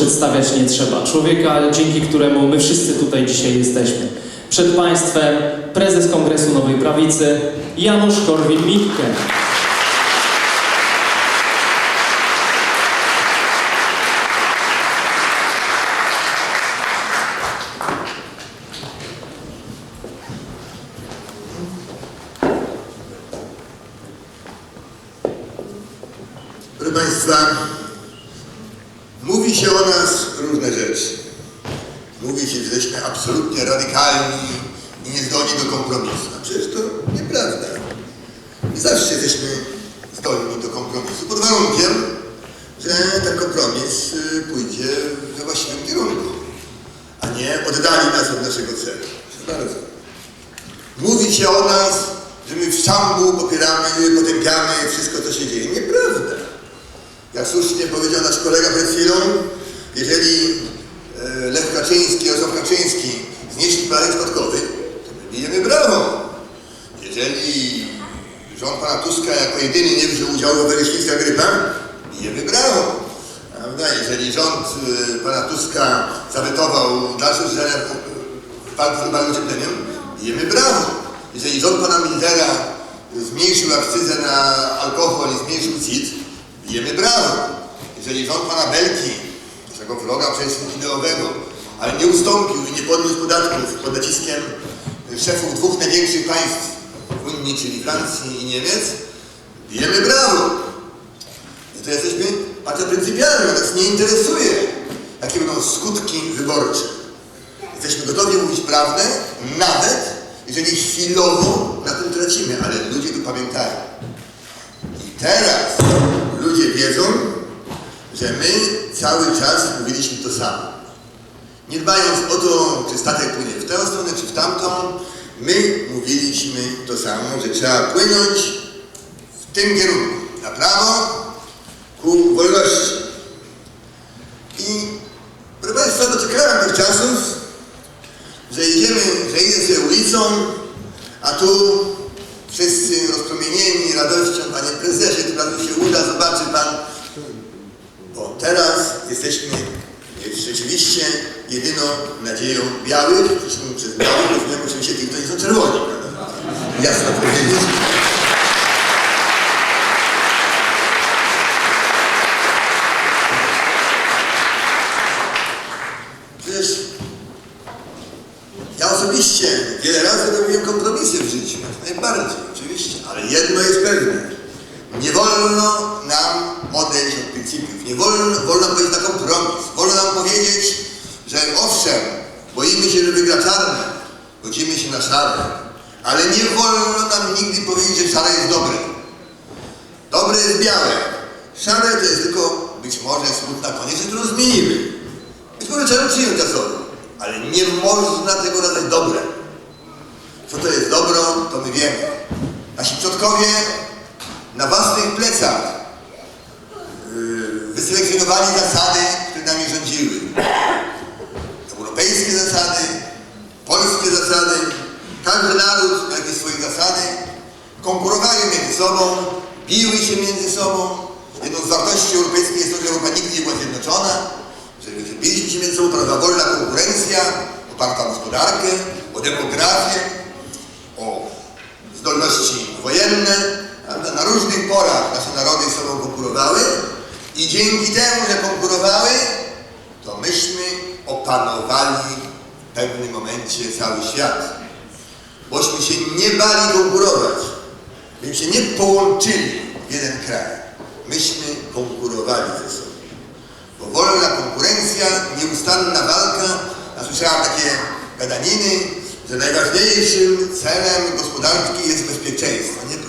przedstawiać nie trzeba. Człowieka, dzięki któremu my wszyscy tutaj dzisiaj jesteśmy. Przed Państwem prezes Kongresu Nowej Prawicy Janusz Korwin-Mikke. Proszę Państwa, mówi się o nas różne rzeczy. Mówi się, że jesteśmy absolutnie radykalni i niezdolni do kompromisu. A przecież to nieprawda. My zawsze jesteśmy zdolni do kompromisu, pod warunkiem, że ten kompromis y, pójdzie we właściwym kierunku, a nie oddali nas od naszego celu. Bardzo. Mówi się o nas, że my w szambu popieramy, potępiamy wszystko, co się dzieje. Nieprawda. Jak słusznie powiedział nasz kolega przed chwilą, jeżeli e, Lech Kaczyński, Jarosław Kaczyński znieśli podatek spadkowy, to my bijemy brawo. Jeżeli rząd pana Tuska jako jedyny nie wziął udziału w Weryślicka Grypa, bijemy brawo. Prawda? Jeżeli rząd e, pana Tuska zawetował dalsze rozszerzenia walki z globalnym ociepleniem, bijemy brawo. Jeżeli rząd pana Millera zmniejszył akcyzę na alkohol i zmniejszył CIT, bijemy brawo. Jeżeli rząd pana Belki, naszego vloga przecież ideowego, ale nie ustąpił i nie podniósł podatków pod naciskiem szefów dwóch największych państw Unii, czyli Francji i Niemiec, bijemy brawo. I to jesteśmy partia pryncypialna, nas nie interesuje, jakie będą skutki wyborcze. Jesteśmy gotowi mówić prawdę, nawet jeżeli chwilowo na tym tracimy, ale ludzie to pamiętają. I teraz ludzie wiedzą, że my cały czas mówiliśmy to samo. Nie dbając o to, czy statek płynie w tę stronę, czy w tamtą, my mówiliśmy to samo, że trzeba płynąć w tym kierunku, na prawo, ku wolności. I proszę Państwa, doczekałem tych czasów, że idziemy, że idę sobie ulicą, a tu wszyscy rozpromienieni radością, panie prezesie, to panu się uda, zobaczy pan. Bo teraz jesteśmy rzeczywiście jedyną nadzieją białych, zresztą przez białych rozumiem oczywiście tych, którzy są czerwoni, prawda? Jasno powiedzieć. Przecież ja osobiście wiele razy robiłem kompromisy w życiu, najbardziej, oczywiście, ale jedno jest pewne. Nie wolno nam odejść od pryncypiów, nie wolno, wolno powiedzieć na kompromis, wolno nam powiedzieć, że owszem, boimy się, że wygra czarne, godzimy się na szare, ale nie wolno nam nigdy powiedzieć, że szare jest dobre. Dobre jest białe, szare to jest tylko być może smutna koniec, którą zmienimy. Być może trzeba przyjąć czasowo, ale nie można tego nazwać dobre. Co to jest dobro, to my wiemy. Nasi przodkowie na własnych plecach yy, wyselekcjonowali zasady, które nami rządziły. Europejskie zasady, polskie zasady. Każdy naród ma jakieś swoje zasady. Konkurowali między sobą, biły się między sobą. Jedną z wartości europejskich jest to, że Europa nigdy nie była zjednoczona, że biliśmy się między sobą, prawda, wolna konkurencja, oparta o gospodarkę, o demografię, o zdolności wojenne. Prawda? Na różnych porach nasze narody sobą konkurowały i dzięki temu, że konkurowały, to myśmy opanowali w pewnym momencie cały świat. Bośmy się nie bali konkurować. Myśmy się nie połączyli w jeden kraj. Myśmy konkurowali ze sobą. Bo wolna konkurencja, nieustanna walka, ja słyszałem takie gadaniny, że najważniejszym celem gospodarki jest bezpieczeństwo. Nie.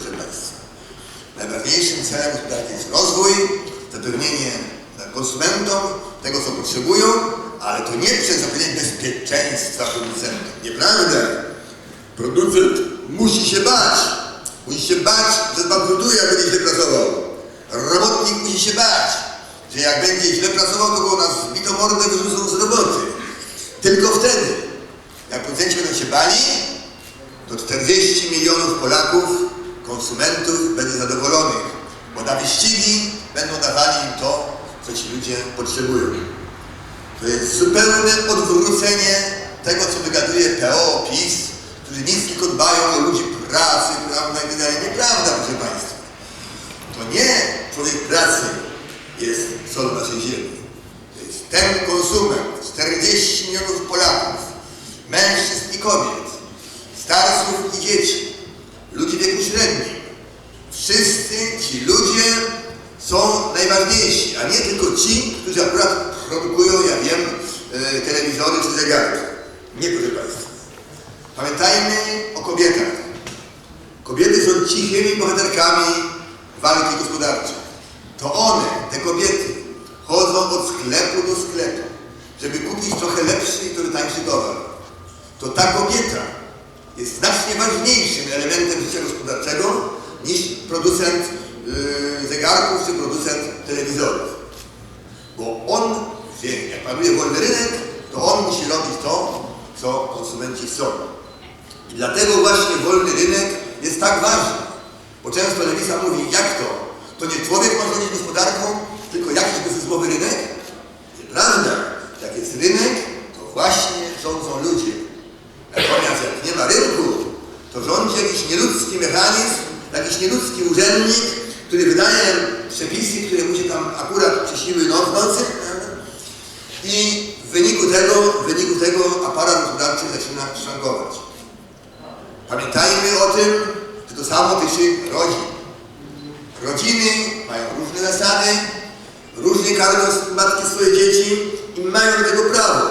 Najważniejszym celem gospodarki jest rozwój, zapewnienie konsumentom tego, co potrzebują, ale to nie przez zapewnienie bezpieczeństwa producentom. Nieprawda. Producent musi się bać. Musi się bać, że zbankrutuje, jak będzie źle pracował. Robotnik musi się bać, że jak będzie źle pracował, to go na zbitą mordę wyrzucą z roboty. Tylko wtedy, jak producenci będą się bali, to 40 milionów Polaków, konsumentów będzie zadowolonych, bo na wyścigi będą dawali im to, co ci ludzie potrzebują. To jest zupełne odwrócenie tego, co wygaduje PO, PiS, którzy nic tylko dbają o ludzi pracy, prawda, i tak dalej. Nieprawda, proszę Państwa. To nie człowiek pracy jest solą naszej ziemi. To jest ten konsument, 40 milionów Polaków, mężczyzn i kobiet, starców i dzieci, ludzi w wieku średnim. Wszyscy ci ludzie są najważniejsi, a nie tylko ci, którzy akurat produkują, ja wiem, e, telewizory czy zegarki. Nie, proszę Państwa. Pamiętajmy o kobietach. Kobiety są cichymi bohaterkami walki gospodarczej. To one, te kobiety, chodzą od sklepu do sklepu, żeby kupić trochę lepszy i trochę tańszy towar. To ta kobieta jest znacznie ważniejszym elementem życia gospodarczego niż producent yy, zegarków czy producent telewizorów. Bo on wie, jak panuje wolny rynek, to on musi robić to, co konsumenci chcą. I dlatego właśnie wolny rynek jest tak ważny. Bo często lewica mówi, jak to? To nie człowiek ma rządzić gospodarką, tylko jakiś bezusłowy rynek? Nieprawda. Jak jest rynek, to właśnie rządzą ludzie. Natomiast jak nie ma rynku, to rządzi jakiś nieludzki mechanizm, jakiś nieludzki urzędnik, który wydaje przepisy, które mu się tam akurat przyśniły noc, nocy. prawda? I w wyniku tego, w wyniku tego aparat gospodarczy zaczyna szwankować. Pamiętajmy o tym, że to samo tyczy rodzin. Rodziny mają różne zasady, różnie karmią matki swoje dzieci i mają do tego prawo.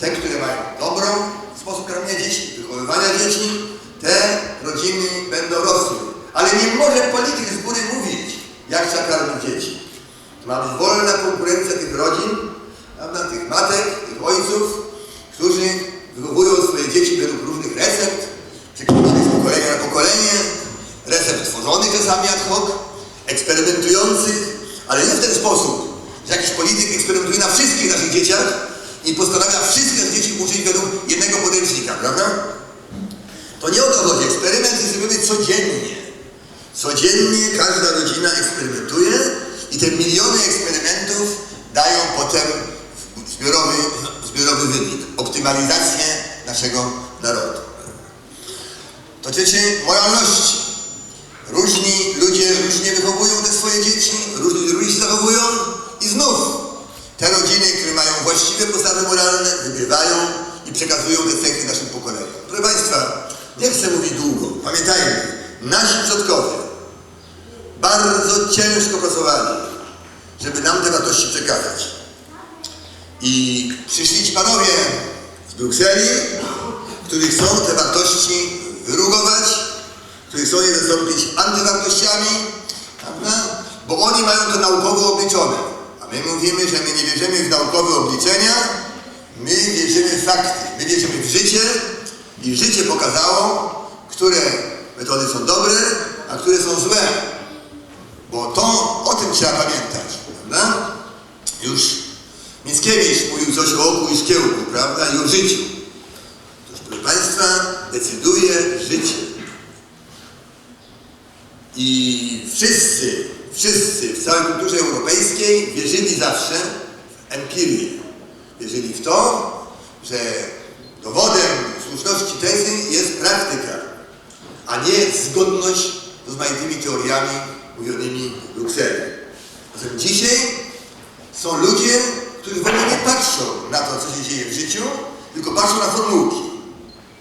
Te, które mają dobrą sposób karmienia dzieci, wychowywania dzieci, te rodziny będą rosły. Ale nie może polityk z góry mówić, jak trzeba karmić dzieci. To ma być wolna tych rodzin, prawda, tych matek, tych ojców, którzy wychowują swoje dzieci według różnych recept, przekładanych z pokolenia na pokolenie, recept tworzonych czasami ad hoc, eksperymentujących, ale nie w ten sposób, że jakiś polityk eksperymentuje na wszystkich naszych dzieciach i postanawia wszystkie nasze dzieci uczyć według jednego podręcznika, prawda? To nie o to chodzi. Eksperyment jest robiony codziennie. Codziennie każda rodzina eksperymentuje i te miliony eksperymentów dają potem zbiorowy, zbiorowy wynik, optymalizację naszego narodu. Dotyczy moralności. Różni ludzie różnie wychowują te swoje dzieci, różni ludzie się zachowują i znów te rodziny, które mają właściwe postawy moralne, wygrywają i przekazują te cechy naszym pokoleniom. Proszę Państwa, nie chcę mówić długo. Pamiętajmy, nasi przodkowie bardzo ciężko pracowali, żeby nam te wartości przekazać. I przyszli ci panowie z Brukseli, którzy chcą te wartości wyrugować, którzy chcą je zastąpić antywartościami, prawda? bo oni mają to naukowo obliczone. A my mówimy, że my nie wierzymy w naukowe obliczenia, my wierzymy w fakty, my wierzymy w życie i życie pokazało, które metody są dobre, a które są złe. Bo to o tym trzeba pamiętać, Mickiewicz mówił coś o oku i szkiełku, prawda? I o życiu. Toż, proszę Państwa, decyduje życie. I wszyscy, wszyscy w całej kulturze europejskiej wierzyli zawsze w empirię. Wierzyli w to, że dowodem słuszności tezy jest praktyka, a nie zgodność z rozmaitymi teoriami mówionymi w Brukseli. Zatem dzisiaj są ludzie, którzy w ogóle nie patrzą na to, co się dzieje w życiu, tylko patrzą na formułki.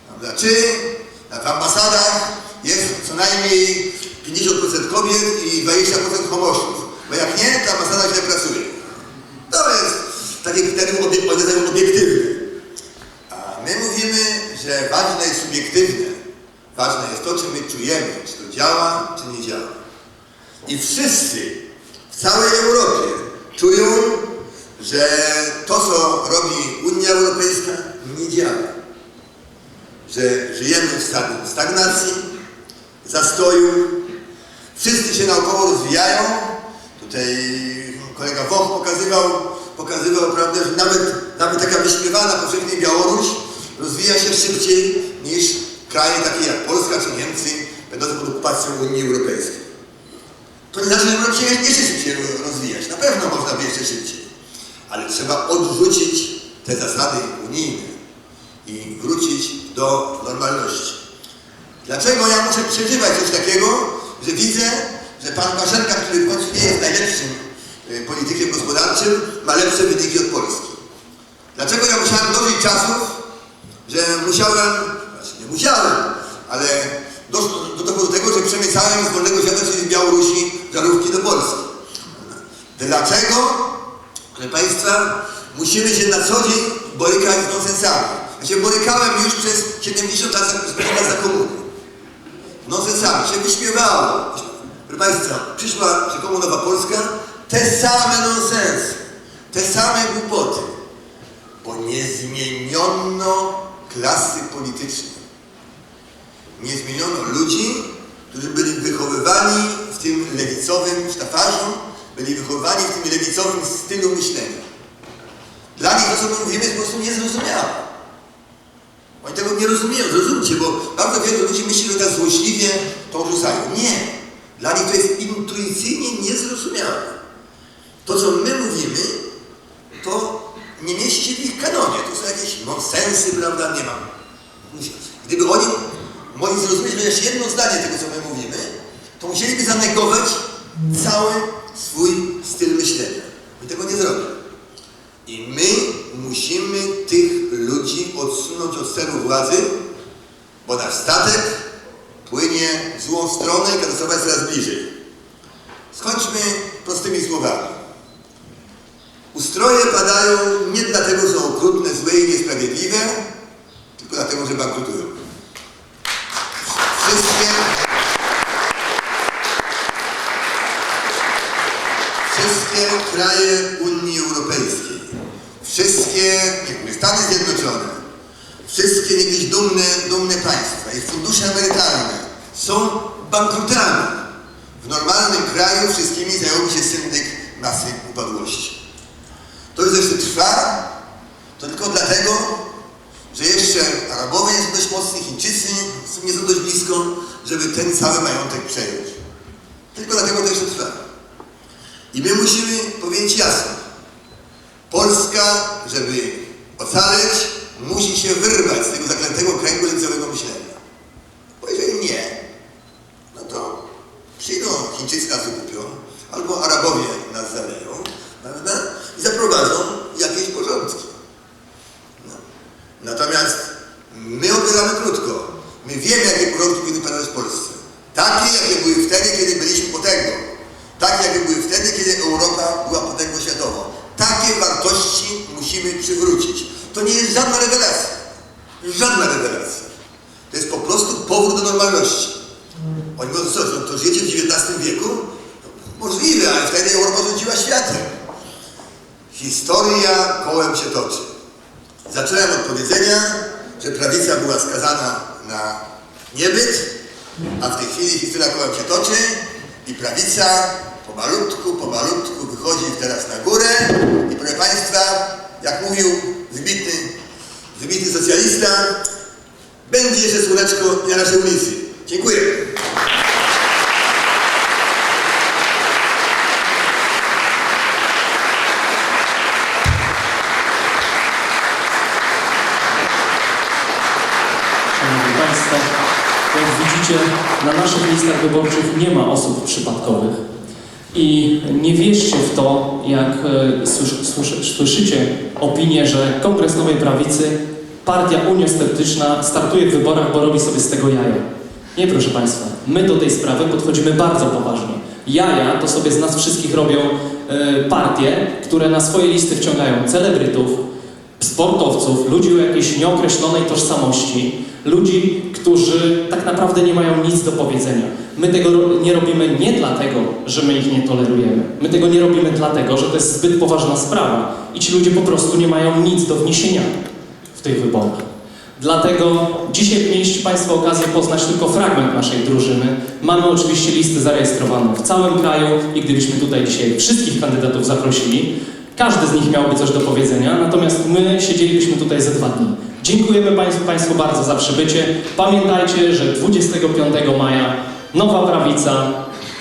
Prawda? Czy w ambasadach jest co najmniej 50% kobiet i 20% homoszów. Bo jak nie, to ambasada źle pracuje. To jest takie kryterium obiektywne. A my mówimy, że ważne jest subiektywne. Ważne jest to, czy my czujemy, czy to działa, czy nie działa. I wszyscy w całej Europie czują, że to, co robi Unia Europejska, nie działa. Że żyjemy w stanie stagnacji, zastoju. Wszyscy się naokoło rozwijają. Tutaj kolega Woch pokazywał, pokazywał prawda, że nawet, nawet taka wyśpiewana powszechnie Białoruś rozwija się szybciej niż kraje takie jak Polska czy Niemcy, będące pod okupacją Unii Europejskiej. To nie znaczy, że Europa się chce szybciej rozwijać. Na pewno można by jeszcze szybciej. Ale trzeba odrzucić te zasady unijne i wrócić do normalności. Dlaczego ja muszę przeżywać coś takiego, że widzę, że pan Paszenka, który w nie jest najlepszym y, politykiem gospodarczym, ma lepsze wyniki od Polski? Dlaczego ja musiałem dojść czasów, że musiałem, znaczy nie musiałem, ale doszło do, do, do tego, że przemycałem z wolnego świata, czyli z Białorusi, żarówki do Polski. Dlaczego, proszę Państwa, musimy się na co dzień borykać z nonsensami? Ja się borykałem już przez 70 lat za- za komuny. Nonsensami, się wyśmiewało. Proszę Państwa, przyszła rzekomo Nowa Polska, te same nonsensy, te same głupoty, bo nie zmieniono klasy politycznej. Nie zmieniono ludzi, którzy byli wychowywani w tym lewicowym sztafarzu, byli wychowywani w tym lewicowym stylu myślenia. Dla nich to, co my mówimy, jest po prostu niezrozumiałe. Oni tego nie rozumieją, zrozumcie, bo bardzo wielu ludzi myśli, że tak złośliwie to rzucają. Nie. Dla nich to jest intuicyjnie niezrozumiałe. To, co my mówimy, to nie mieści w ich kanonie. To są jakieś nonsensy, prawda? Nie mam. Gdyby oni mogli zrozumieć chociaż jedno zdanie tego, co my mówimy, to musieliby zanegować cały swój styl myślenia. My tego nie zrobimy. I my musimy tych ludzi odsunąć od steru władzy, bo nasz statek płynie w złą stronę i katastrofa jest coraz bliżej. Skończmy prostymi słowami. Ustroje padają nie dlatego, że są okrutne, złe i niesprawiedliwe, tylko dlatego, że bankrutują. Fundusze emerytalne są bankrutami. W normalnym kraju wszystkimi zająłby się syndyk masy upadłości. To, że jeszcze trwa, to tylko dlatego, że jeszcze Arabowie są dość mocni, Chińczycy nie są dość blisko, żeby ten cały majątek przejąć. Tylko dlatego to jeszcze trwa. I my musimy powiedzieć jasno. Polska, żeby ocaleć, musi się wyrwać z tego zaklętego kręgu lewicowego myślenia. Bo jeżeli nie, no to przyjdą Chińczycy nas wykupią, albo Arabowie nas zaleją, prawda? I zaprowadzą jakieś porządki. No. Natomiast my odbieramy krótko. My wiemy, jakie porządki powinny panować w Polsce. Takie, jakie były wtedy, kiedy byliśmy potęgą. Takie, jakie były wtedy, kiedy Europa była potęgą światową. Takie wartości musimy przywrócić. To nie jest żadna rewelacja. Żadna rewelacja. To jest po prostu powrót do normalności. Oni mówią, co, to, to żyjecie w XIX wieku? No, możliwe, ale wtedy Europa rządziła światem. Historia kołem się toczy. Zacząłem od powiedzenia, że prawica była skazana na niebyt, a w tej chwili historia kołem się toczy i prawica pomalutku, pomalutku wychodzi teraz na górę i proszę Państwa, jak mówił wybitny, wybitny socjalista, będzie jeszcze słoneczko na naszej ulicy. Dziękuję. Listach wyborczych nie ma osób przypadkowych. I nie wierzcie w to, jak e, słysz, słysz, słyszycie opinię, że Kongres Nowej Prawicy, partia uniosceptyczna startuje w wyborach, bo robi sobie z tego jaja. Nie, proszę Państwa, my do tej sprawy podchodzimy bardzo poważnie. Jaja to sobie z nas wszystkich robią e, partie, które na swoje listy wciągają celebrytów, sportowców, ludzi o jakiejś nieokreślonej tożsamości, ludzi, którzy tak naprawdę nie mają nic do powiedzenia. My tego nie robimy nie dlatego, że my ich nie tolerujemy. My tego nie robimy dlatego, że to jest zbyt poważna sprawa i ci ludzie po prostu nie mają nic do wniesienia w tych wyborach. Dlatego dzisiaj mieliście Państwo okazję poznać tylko fragment naszej drużyny. Mamy oczywiście listy zarejestrowane w całym kraju i gdybyśmy tutaj dzisiaj wszystkich kandydatów zaprosili, każdy z nich miałby coś do powiedzenia, natomiast my siedzielibyśmy tutaj ze dwa dni. Dziękujemy Państwu, Państwu bardzo za przybycie. Pamiętajcie, że 25 maja nowa prawica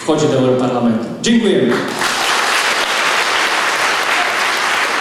wchodzi do Europarlamentu. Dziękujemy.